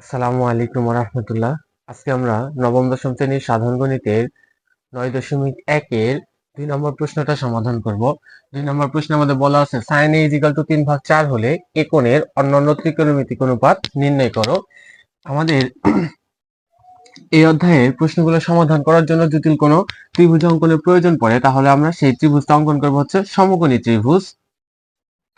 আসসালামু আলাইকুম রহমতুল্লাহ। আজকে আমরা নবম, দশম শ্রেণির সাধারণ গণিতের নয় দশমিক একের দুই নম্বর প্রশ্নটা সমাধান করব। দুই নম্বর প্রশ্নে আমাদের বলা আছে সাইন এ ইজিক্যাল টু তিন ভাগ চার হলে একনের অন্যান্য ত্রিকোণমিতিক অনুপাত নির্ণয় করো। আমাদের এই অধ্যায়ের প্রশ্নগুলো সমাধান করার জন্য যদি কোনো ত্রিভুজ অঙ্কনের প্রয়োজন পড়ে, তাহলে আমরা সেই ত্রিভুজটা অঙ্কন করব হচ্ছে সমকোণী ত্রিভুজ।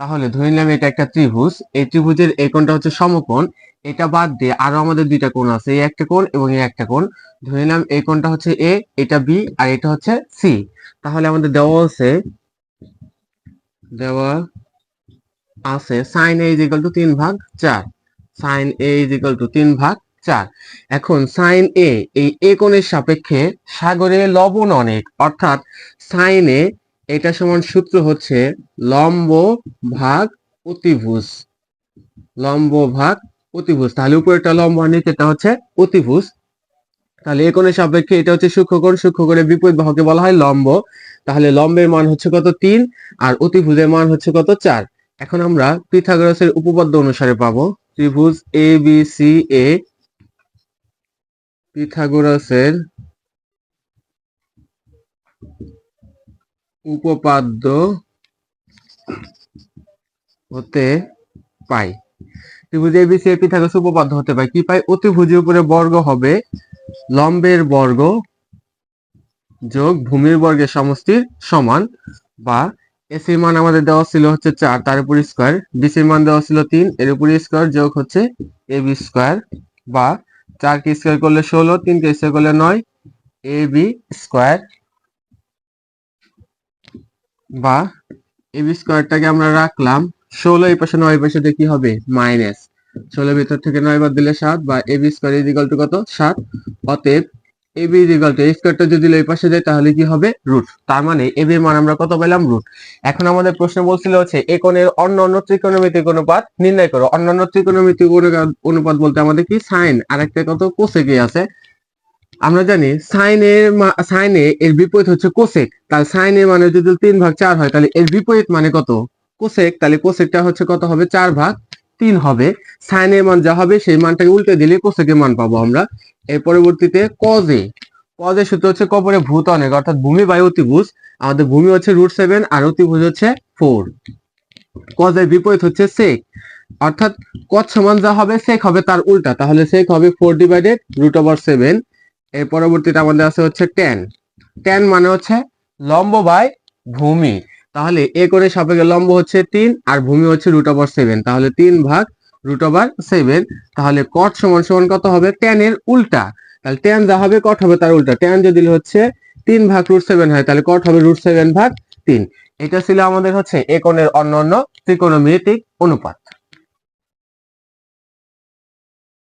তাহলে ধরে নিলাম এটা একটা ত্রিভুজ। এই ত্রিভুজের এই কোণটা হচ্ছে সমকোণ। এটা বাদ দিয়ে আরও আমাদের দুইটা কোণ আছে, এই একটা কোণ এবং এই একটা কোণ। ধরে নিলাম এই কোণটা হচ্ছে এ এটা বি আর এটা হচ্ছে সি তাহলে আমাদের দেওয়া আছে দেওয়া আছে সাইন এ ইজ টু তিন ভাগ চার। সাইন এ ইজ টু তিন ভাগ চার। এখন সাইন এ এই এ কোণের সাপেক্ষে সাগরে লবণ অনেক, অর্থাৎ সাইন এ এটা সমান সূত্র হচ্ছে লম্ব ভাগ অতিভুজ। লম্ব ভাগ অতিভুজ। তাহলে উপরেরটা লম্ব আর নিচেরটা হচ্ছে অতিভুজ। তাহলে এ কোণের সাপেক্ষে এটা হচ্ছে সূক্ষ্মকোণ সূক্ষ্মকোণের বিপরীত বাহুকে বলা হয় লম্ব। তাহলে লম্বের মান হচ্ছে কত? তিন। আর অতিভুজের মান হচ্ছে কত? চার। এখন আমরা পিথাগোরাসের উপপাদ্য অনুসারে পাবো। ত্রিভুজ এ বি সি এ পিথাগোরাসের উপপাদ্য হতে পাই। ত্রিভুজ এবিসি এর পিথাগোরাস উপপাদ্য হতে পাই। কি পাই? অতিভুজের উপরে বর্গ হবে লম্বের বর্গ যোগ ভূমির বর্গের সমষ্টির সমান বা এসির মান আমাদের দেওয়া ছিল হচ্ছে চার, তার উপর স্কোয়ার। বিসির মান দেওয়া ছিল তিন, এর উপর স্কোয়ার যোগ হচ্ছে এ বি স্কোয়ার বা চারকে স্কোয়ার করলে ষোলো, তিনকে স্কোয়ার করলে নয় এ বি স্কোয়ার বা এ বি স্কোয়ারটাকে আমরা রাখলাম ষোলো এই পাশে নয় পাশে কি হবে? মাইনাস। ষোলো ভিতর থেকে নয় বাদ দিলে সাত বা A B square is equal to কত? সাত। অতএব এ বি ইজিকাল টু স্কোয়ারটা যদি এই পাশে যায় তাহলে কি হবে? রুট। তার মানে এ বির মান আমরা কত পেলাম? রুট। এখন আমাদের প্রশ্ন বলছিল হচ্ছে এ কোণের অন্য অন্য ত্রিকোণমিতিক অনুপাত নির্ণয় করো। অন্য অন্য ত্রিকোণমিতিক অনুপাত- অনুপাত বলতে আমাদের কি? সাইন। আর একটা কত? কোসেকে আছে আমরা জানি সাইনের সাইনে এর বিপরীত হচ্ছে কোসেক তাহলে সাইনের মানে যদি তিন ভাগ চার হয়, তাহলে এর বিপরীত মানে কত? কোসেক তাহলে কোসেকটা হচ্ছে কত হবে? চার ভাগ তিন হবে। সাইনের মান যা হবে, সেই মানটাকে উল্টে দিলে কোসেকের মান পাবো আমরা। এর পরবর্তীতে কজে কজের সূত্র হচ্ছে কপরে ভূত অনেক অর্থাৎ ভূমি বায়ু অতিভুজ। আমাদের ভূমি হচ্ছে রুট সেভেন আর অতিভুজ হচ্ছে ফোর কজের বিপরীত হচ্ছে সেক অর্থাৎ কজ সমান যা হবে সেক হবে তার উল্টা। তাহলে সেক হবে four divided root over seven এর পরবর্তীতে আমাদের আছে হচ্ছে টেন টেন মানে হচ্ছে লম্ব বাই ভূমি। তাহলে এ করে সাপেক্ষে লম্ব হচ্ছে তিন আর ভূমি হচ্ছে রুট ওভার সেভেন তাহলে তিন ভাগ রুট ওভার সেভেন তাহলে কট সমান সমান কত হবে? টেন এর উল্টা। তাহলে টেন যা হবে কট হবে তার উল্টা। টেন যদি হচ্ছে তিন ভাগ রুট সেভেন হয়, তাহলে কট হবে রুট সেভেন ভাগ তিন। এটা ছিল আমাদের হচ্ছে এ কোণের অন্য অন্য ত্রিকোণমিতিক অনুপাত।